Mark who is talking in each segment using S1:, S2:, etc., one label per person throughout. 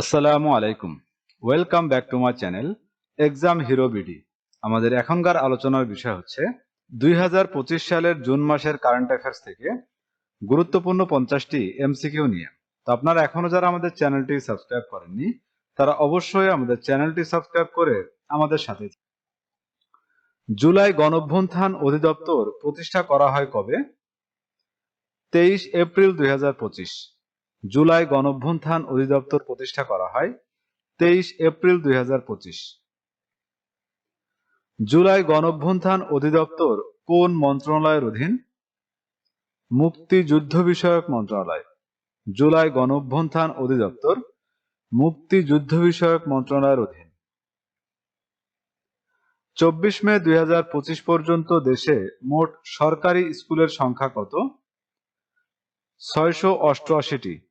S1: আসসালামু আলাইকুম। Welcome back to my channel exam hero BD আমাদের এখনকার আলোচনার বিষয় হচ্ছে, দুই হাজার পঁচিশ সালের জুন মাসের কারেন্ট অ্যাফেয়ার্স থেকে গুরুত্বপূর্ণ পঞ্চাশটি এমসিকিউ নিয়ে। তো আপনারা এখনও যারা আমাদের চ্যানেলটি সাবস্ক্রাইব করেননি, তারা অবশ্যই আমাদের চ্যানেলটি সাবস্ক্রাইব করে আমাদের সাথে। জুলাই গণঅভ্যুত্থান অধিদপ্তর প্রতিষ্ঠা করা হয় কবে? তেইশ এপ্রিল দুই হাজার পঁচিশ। জুলাই গণঅভ্যুত্থান অধিদপ্তর প্রতিষ্ঠা করা হয় তেইশ এপ্রিল দুই হাজার পঁচিশ। জুলাই গণঅভ্যুত্থান অধিদপ্তর কোন মন্ত্রণালয়ের অধীন? মুক্তিযুদ্ধ বিষয়ক মন্ত্রণালয়। জুলাই গণঅভ্যুত্থান অধিদপ্তর মুক্তিযুদ্ধ বিষয়ক মন্ত্রণালয়ের অধীন। চব্বিশ মে দুই হাজার পঁচিশ পর্যন্ত দেশে মোট সরকারি স্কুলের সংখ্যা কত? ছয়শো অষ্টআশিটি।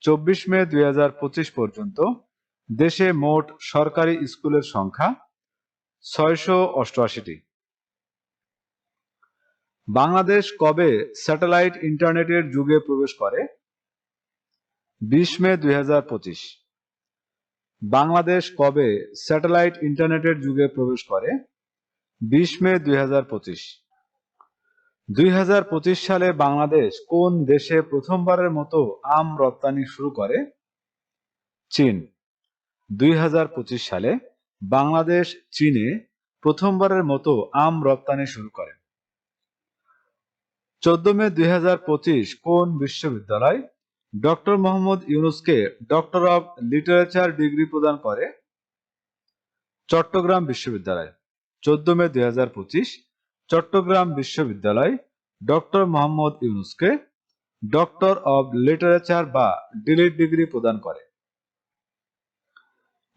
S1: চব্বিশ মে দুই হাজার পঁচিশ পর্যন্ত দেশে মোট সরকারি স্কুলের সংখ্যা ছয়শো অষ্টআশিটি। বাংলাদেশ কবে স্যাটেলাইট ইন্টারনেটের যুগে প্রবেশ করে? বিশ মে দুই হাজার পঁচিশ। বাংলাদেশ কবে স্যাটেলাইট ইন্টারনেটের যুগে প্রবেশ করে? বিশ মে দুই হাজার পঁচিশ। দুই হাজার পঁচিশ সালে বাংলাদেশ কোন দেশে প্রথমবারের মতো আম রপ্তানি শুরু করে? চীন। দুই হাজার পঁচিশ সালে বাংলাদেশ চীনে প্রথমবারের মতো আম রপ্তানি শুরু করে। চোদ্দ মে দুই হাজার পঁচিশ কোন বিশ্ববিদ্যালয় ডক্টর মোহাম্মদ ইউনুসকে ডক্টর অব লিটারেচার ডিগ্রি প্রদান করে? চট্টগ্রাম বিশ্ববিদ্যালয়। চোদ্দ মে দুই হাজার পঁচিশ চট্টগ্রাম বিশ্ববিদ্যালয়, ডক্টর মোহাম্মদ ইউনুসকে ডক্টর অব লিটারেচার বা ডিলিট ডিগ্রি প্রদান করে।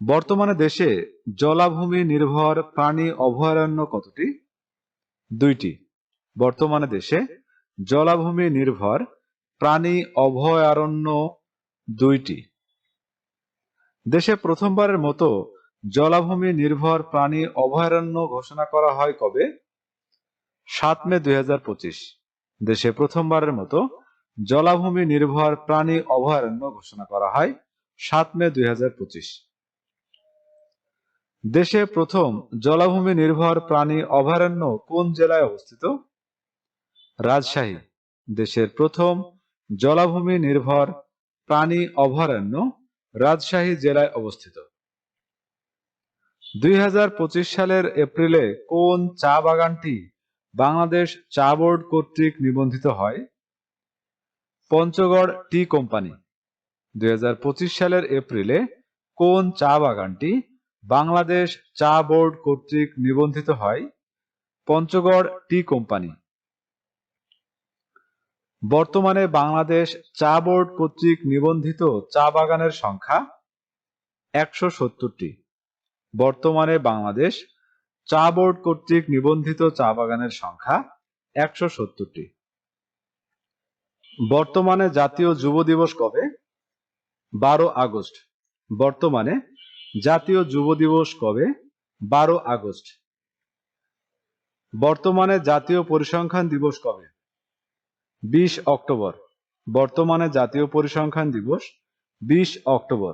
S1: বর্তমানে দেশে জলাভূমি নির্ভর প্রাণী অভয়ারণ্য কতটি? দুইটি। বর্তমানে দেশে জলাভূমি নির্ভর প্রাণী অভয়ারণ্য দুইটি। দেশে প্রথমবারের মতো জলাভূমি নির্ভর প্রাণী অভয়ারণ্য ঘোষণা করা হয় কবে? সাত মে দুই হাজার পঁচিশ, দেশে প্রথমবারের মতো জলাভূমি নির্ভর প্রাণী অভয়ারণ্য ঘোষণা করা হয় সাত মে দুই দেশে প্রথম জলাভূমি নির্ভর প্রাণী অভয়ারণ্য কোন জেলায় অবস্থিত? রাজশাহী, দেশের প্রথম জলাভূমি নির্ভর প্রাণী অভয়ারণ্য রাজশাহী জেলায় অবস্থিত। দুই হাজার পঁচিশ সালের এপ্রিলে কোন চা বাগানটি বাংলাদেশ চা বোর্ড কর্তৃক নিবন্ধিত হয় পঞ্চগড় টি কোম্পানি। দুই সালের এপ্রিলে কোন চা বাগানটি বাংলাদেশ চা বোর্ড কর্তৃক নিবন্ধিত হয়? Panchagarh tea company. বর্তমানে বাংলাদেশ চা বোর্ড কর্তৃক নিবন্ধিত চা বাগানের সংখ্যা একশো সত্তরটি। বর্তমানে বাংলাদেশ চা বোর্ড কর্তৃক নিবন্ধিত চা বাগানের সংখ্যা একশো সত্তরটি। বর্তমানে জাতীয় যুব দিবস কবে? বারো আগস্ট। বর্তমানে জাতীয় যুব দিবস কবে? বারো আগস্ট। বর্তমানে জাতীয় পরিসংখ্যান দিবস কবে? বিশ অক্টোবর। বর্তমানে জাতীয় পরিসংখ্যান দিবস বিশ অক্টোবর।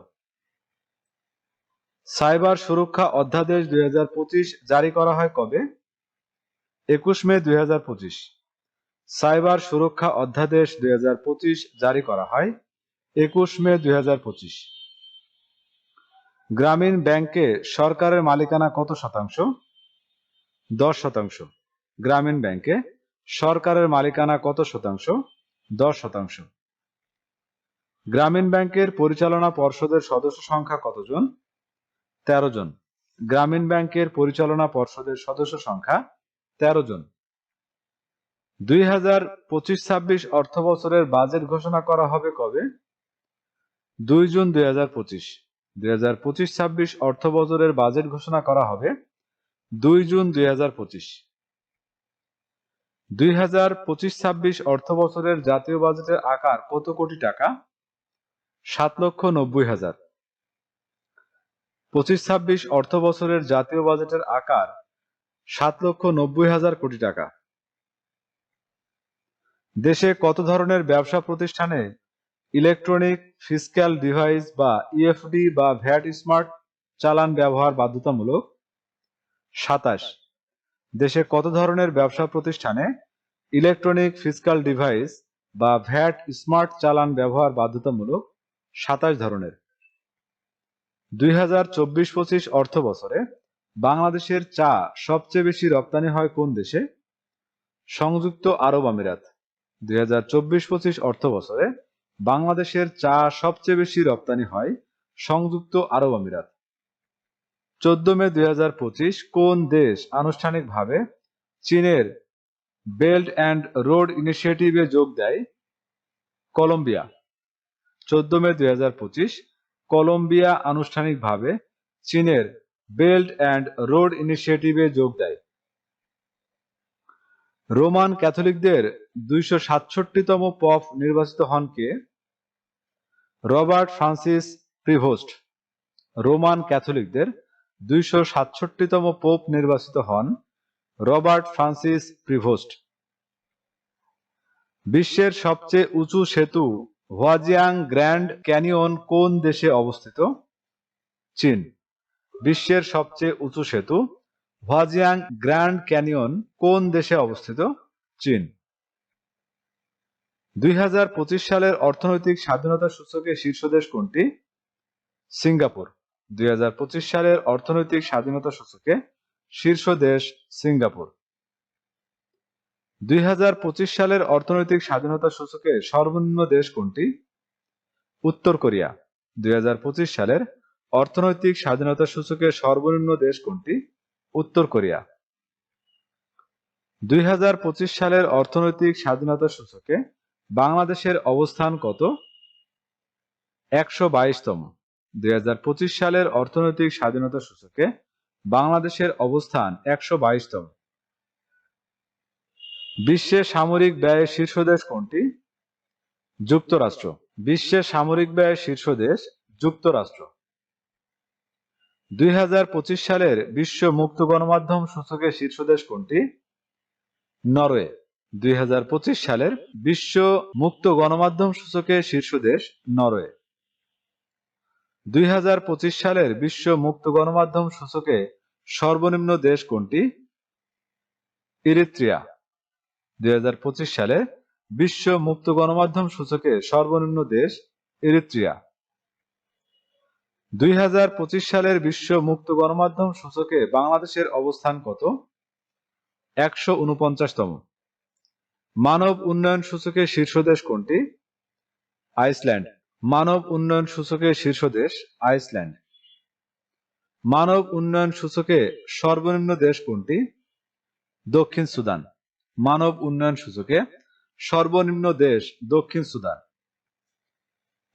S1: সাইবার সুরক্ষা অধ্যাদেশ দুই হাজার পঁচিশ জারি করা হয় কবে? একুশ মে দুই হাজার পঁচিশ। সাইবার সুরক্ষা অধ্যাদেশ দুই হাজার পঁচিশ জারি করা হয় একুশ মে দুই গ্রামীণ ব্যাংকে সরকারের মালিকানা কত শতাংশ? দশ শতাংশ। গ্রামীণ ব্যাংকে সরকারের মালিকানা কত শতাংশ? দশ শতাংশ। গ্রামীণ ব্যাংকের পরিচালনা পর্ষদের সদস্য সংখ্যা কতজন? তেরো জন। গ্রামীণ ব্যাংকের পরিচালনা পর্ষদের সদস্য সংখ্যা তেরো জন। দুই হাজার পঁচিশ ছাব্বিশ অর্থ বছরের বাজেট ঘোষণা করা হবে কবে? দুই জুন দুই হাজার পঁচিশ। দুই হাজার পঁচিশ ছাব্বিশ অর্থ বছরের বাজেট ঘোষণা করা হবে দুই জুন দুই হাজার পঁচিশ। দুই হাজার পঁচিশ ছাব্বিশ অর্থ বছরের জাতীয় বাজেটের আকার কত কোটি টাকা? সাত লক্ষ নব্বই হাজার। পঁচিশ ছাব্বিশ অর্থ বছরের জাতীয় বাজেটের আকার সাত লক্ষ নব্বই হাজার কোটি টাকা। দেশে কত ধরনের ব্যবসা প্রতিষ্ঠানে ইলেকট্রনিক ফিসক্যাল ডিভাইস বা ইএফডি বা ভ্যাট স্মার্ট চালান ব্যবহার বাধ্যতামূলক? সাতাশ, দেশে কত ধরনের ব্যবসা প্রতিষ্ঠানে ইলেকট্রনিক ফিসক্যাল ডিভাইস বা ভ্যাট স্মার্ট চালান ব্যবহার বাধ্যতামূলক? সাতাশ ধরনের। দুই হাজার চব্বিশ পঁচিশ অর্থ বছরে বাংলাদেশের চা সবচেয়ে বেশি রপ্তানি হয় কোন দেশে? সংযুক্ত আরব আমিরাত। দুই হাজার চব্বিশ পঁচিশ অর্থ বছরে বাংলাদেশের চা সবচেয়ে বেশি রপ্তানি হয় সংযুক্ত আরব আমিরাত। চোদ্দ মে দুই হাজার পঁচিশ কোন দেশ আনুষ্ঠানিকভাবে চীনের বেল্ট অ্যান্ড রোড ইনিশিয়েটিভে যোগ দেয়? কলম্বিয়া। চোদ্দ মে দুই কলম্বিয়া আনুষ্ঠানিকভাবে চীনের বেল্ট অ্যান্ড রোড ইনিশিয়েটিভে যোগ দেয়। রোমান ক্যাথলিকদের দুইশো সাতষট্টিতম পপ নির্বাচিত হন কে? Robert Francis Prevost. রোমান ক্যাথলিকদের দুইশো সাতষট্টিতম পোপ নির্বাচিত হন রবার্ট ফ্রান্সিস প্রিভোস্ট। বিশ্বের সবচেয়ে উঁচু সেতু হোয়াজিয়াং গ্র্যান্ড ক্যানিয়ন কোন দেশে অবস্থিত? চীন। বিশ্বের সবচেয়ে উঁচু সেতু। হোয়াজিয়াং গ্র্যান্ড ক্যানিয়ন কোন দেশে অবস্থিত? চীন। দুই হাজার পঁচিশ সালের অর্থনৈতিক স্বাধীনতা সূচকে শীর্ষ দেশ কোনটি? সিঙ্গাপুর। দুই হাজার পঁচিশ সালের অর্থনৈতিক স্বাধীনতা সূচকে শীর্ষ দেশ সিঙ্গাপুর। দুই হাজার পঁচিশ সালের অর্থনৈতিক স্বাধীনতা সূচকে সর্বনিম্ন দেশ কোনটি? উত্তর কোরিয়া। দুই হাজার পঁচিশ সালের অর্থনৈতিক স্বাধীনতা সূচকে সর্বনিম্ন দেশ কোনটি? উত্তর কোরিয়া। দুই হাজার পঁচিশ সালের অর্থনৈতিক স্বাধীনতা সূচকে বাংলাদেশের অবস্থান কত? একশো বাইশতম। দুই হাজার পঁচিশ সালের অর্থনৈতিক স্বাধীনতা সূচকে বাংলাদেশের অবস্থান একশো বাইশতম। বিশ্বের সামরিক ব্যয়ের শীর্ষ দেশ কোনটি? যুক্তরাষ্ট্র। বিশ্বের সামরিক ব্যয়ের শীর্ষ দেশ যুক্তরাষ্ট্র। দুই হাজার পঁচিশ সালের বিশ্ব মুক্ত গণমাধ্যম সূচকের শীর্ষ দেশ কোনটি? নরওয়ে। দুই হাজার পঁচিশ সালের বিশ্ব মুক্ত গণমাধ্যম সূচকের শীর্ষ দেশ নরওয়ে। দুই হাজার পঁচিশ সালের বিশ্ব মুক্ত গণমাধ্যম সূচকে সর্বনিম্ন দেশ কোনটি? ইরিত্রিয়া। দুই হাজার পঁচিশ সালে বিশ্ব মুক্ত গণমাধ্যম সূচকে সর্বনিম্ন দেশ ইরিত্রিয়া দুই সালের বিশ্ব মুক্ত গণমাধ্যম সূচকে বাংলাদেশের অবস্থান কত? একশো উনপঞ্চাশতম। মানব উন্নয়ন সূচকে শীর্ষ দেশ কোনটি? আইসল্যান্ড। মানব উন্নয়ন সূচকে শীর্ষ দেশ আইসল্যান্ড। মানব উন্নয়ন সূচকে সর্বনিম্ন দেশ কোনটি? দক্ষিণ সুদান। মানব উন্নয়ন সূচকে সর্বনিম্ন দেশ দক্ষিণ সুদান।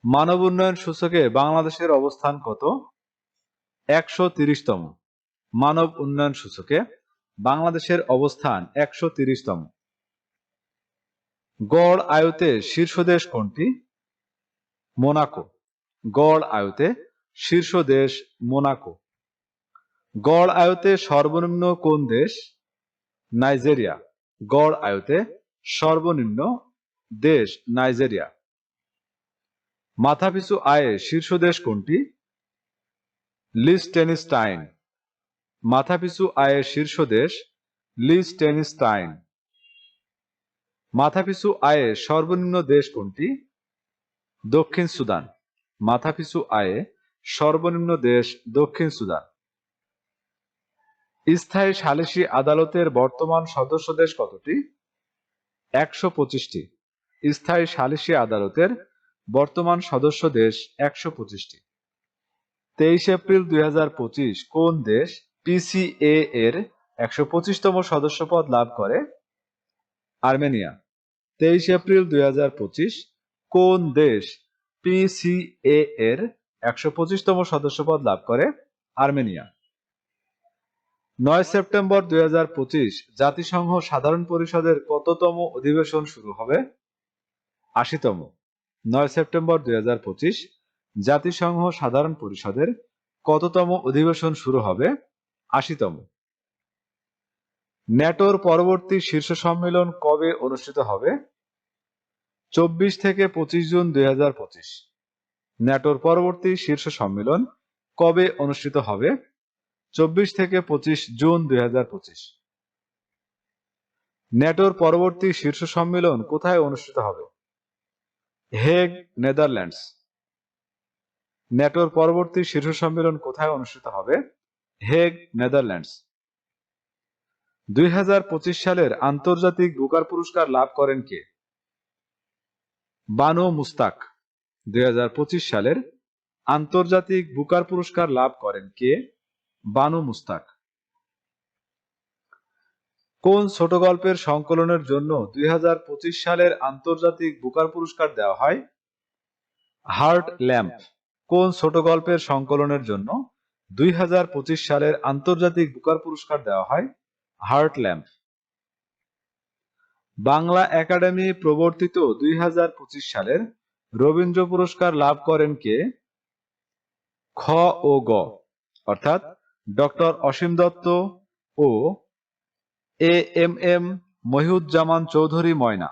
S1: মানব উন্নয়ন সূচকে বাংলাদেশের অবস্থান কত? একশো তিরিশতম। মানব উন্নয়ন সূচকে বাংলাদেশের অবস্থান একশো তিরিশতম। গড় আয়তে শীর্ষ দেশ কোনটি? মোনাকো। গড় আয়তে শীর্ষ দেশ মোনাকো। গড় আয়তে সর্বনিম্ন কোন দেশ? নাইজেরিয়া। গড় আয়তে সর্বনিম্ন দেশ নাইজেরিয়া। মাথাপিছু আয়ে শীর্ষ দেশ কোনটি? লিস্টেনিস্টাইন। মাথাপিছু আয়ের শীর্ষ দেশ লিস্টেনিস্টাইন। মাথাপিছু আয়ে সর্বনিম্ন দেশ কোনটি? দক্ষিণ সুদান। মাথাপিছু আয়ে সর্বনিম্ন দেশ দক্ষিণ সুদান। স্থায়ী সালিসি আদালতের বর্তমান সদস্য দেশ কতটি? একশো পঁচিশটি। স্থায়ী সালিসি আদালতের বর্তমান সদস্য দেশ একশো পঁচিশটি। তেইশ এপ্রিল দুই হাজার পঁচিশ কোন দেশ পিসিএ এর একশো পঁচিশতম সদস্যপদ লাভ করে? আর্মেনিয়া। তেইশ এপ্রিল দুই হাজার পঁচিশ কোন দেশ পিসিএ এর একশো পঁচিশতম সদস্যপদ লাভ করে? আর্মেনিয়া। নয় সেপ্টেম্বর দুই হাজার পঁচিশ জাতিসংঘ সাধারণ পরিষদের কততম অধিবেশন শুরু হবে? আশিতম। নয় সেপ্টেম্বর দুই জাতিসংঘ সাধারণ পরিষদের কততম অধিবেশন শুরু হবে? আশিতম। ন্যাটোর পরবর্তী শীর্ষ সম্মেলন কবে অনুষ্ঠিত হবে? চব্বিশ থেকে পঁচিশ জুন দুই হাজার পঁচিশ। ন্যাটোর পরবর্তী শীর্ষ সম্মেলন কবে অনুষ্ঠিত হবে? চব্বিশ থেকে পঁচিশ জুন দুই ন্যাটোর পরবর্তী শীর্ষ সম্মেলন কোথায় অনুষ্ঠিত হবে? Hague, Netherlands. ন্যাটোর পরবর্তী শীর্ষ সম্মেলন কোথায় অনুষ্ঠিত হবে? Hague, Netherlands. দুই হাজার পঁচিশ সালের আন্তর্জাতিক বুকার পুরস্কার লাভ করেন কে? বানো মুস্তাক। দুই হাজার পঁচিশ সালের আন্তর্জাতিক বুকার পুরস্কার লাভ করেন কে? বানু মুস্তাক। কোন ছোট গল্পের সংকলনের জন্য দুই হাজার পঁচিশ সালের আন্তর্জাতিক বুকার পুরস্কার দেওয়া হয়? Heart lamp. কোন ছোট গল্পের সংকলনের জন্য দুই সালের আন্তর্জাতিক বুকার পুরস্কার দেওয়া হয়? Heart lamp. বাংলা একাডেমি প্রবর্তিত দুই হাজার পঁচিশ সালের রবীন্দ্র পুরস্কার লাভ করেন কে? খ ও গ। অর্থাৎ doctor Asim Dutta O A M M Mohiuzzaman Chowdhury Moyna.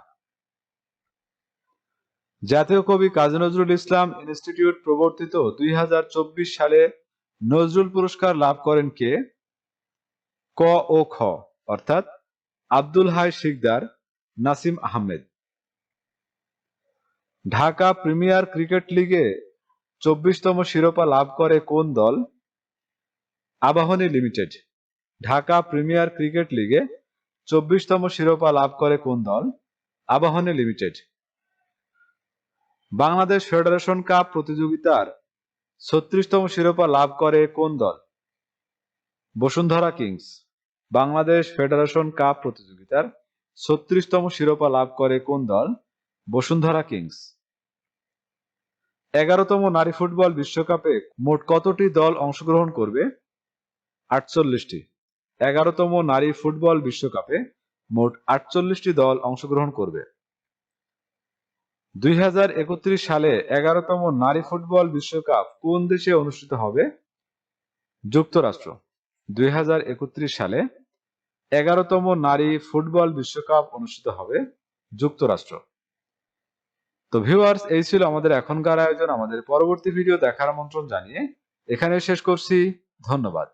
S1: জাতীয় কবি কাজী নজরুল ইসলাম ইনস্টিটিউট প্রবর্তিত দুই হাজার চব্বিশ সালে নজরুল পুরস্কার লাভ করেন কে? ক ও খ, অর্থাৎ আব্দুল হাই শিকদার, নাসিম আহমেদ। ঢাকা প্রিমিয়ার ক্রিকেট লিগে চব্বিশতম শিরোপা লাভ করে কোন দল? Abahani limited, Dhaka premier cricket লিগে চব্বিশতম শিরোপা লাভ করে কোন দল? Abahani limited. Bangladesh federation cup প্রতিযোগিতার ছত্রিশতম শিরোপা লাভ করে কোন দল? Bashundhara kings, Bangladesh federation cup প্রতিযোগিতার ছত্রিশতম শিরোপা লাভ করে কোন দল? বসুন্ধরা কিংস। এগারোতম নারী ফুটবল বিশ্বকাপে মোট কতটি দল অংশগ্রহণ করবে? আটচল্লিশটি। এগারোতম নারী ফুটবল বিশ্বকাপে মোট আটচল্লিশটি দল অংশগ্রহণ করবে। দুই হাজার একত্রিশ সালে এগারোতম নারী ফুটবল বিশ্বকাপ কোন দেশে অনুষ্ঠিত হবে? যুক্তরাষ্ট্র। দুই হাজার একত্রিশ সালে এগারোতম নারী ফুটবল বিশ্বকাপ অনুষ্ঠিত হবে যুক্তরাষ্ট্র। তো ভিউয়ার্স, এই ছিল আমাদের এখনকার আয়োজন। আমাদের পরবর্তী ভিডিও দেখার আমন্ত্রণ জানিয়ে এখানে শেষ করছি। ধন্যবাদ।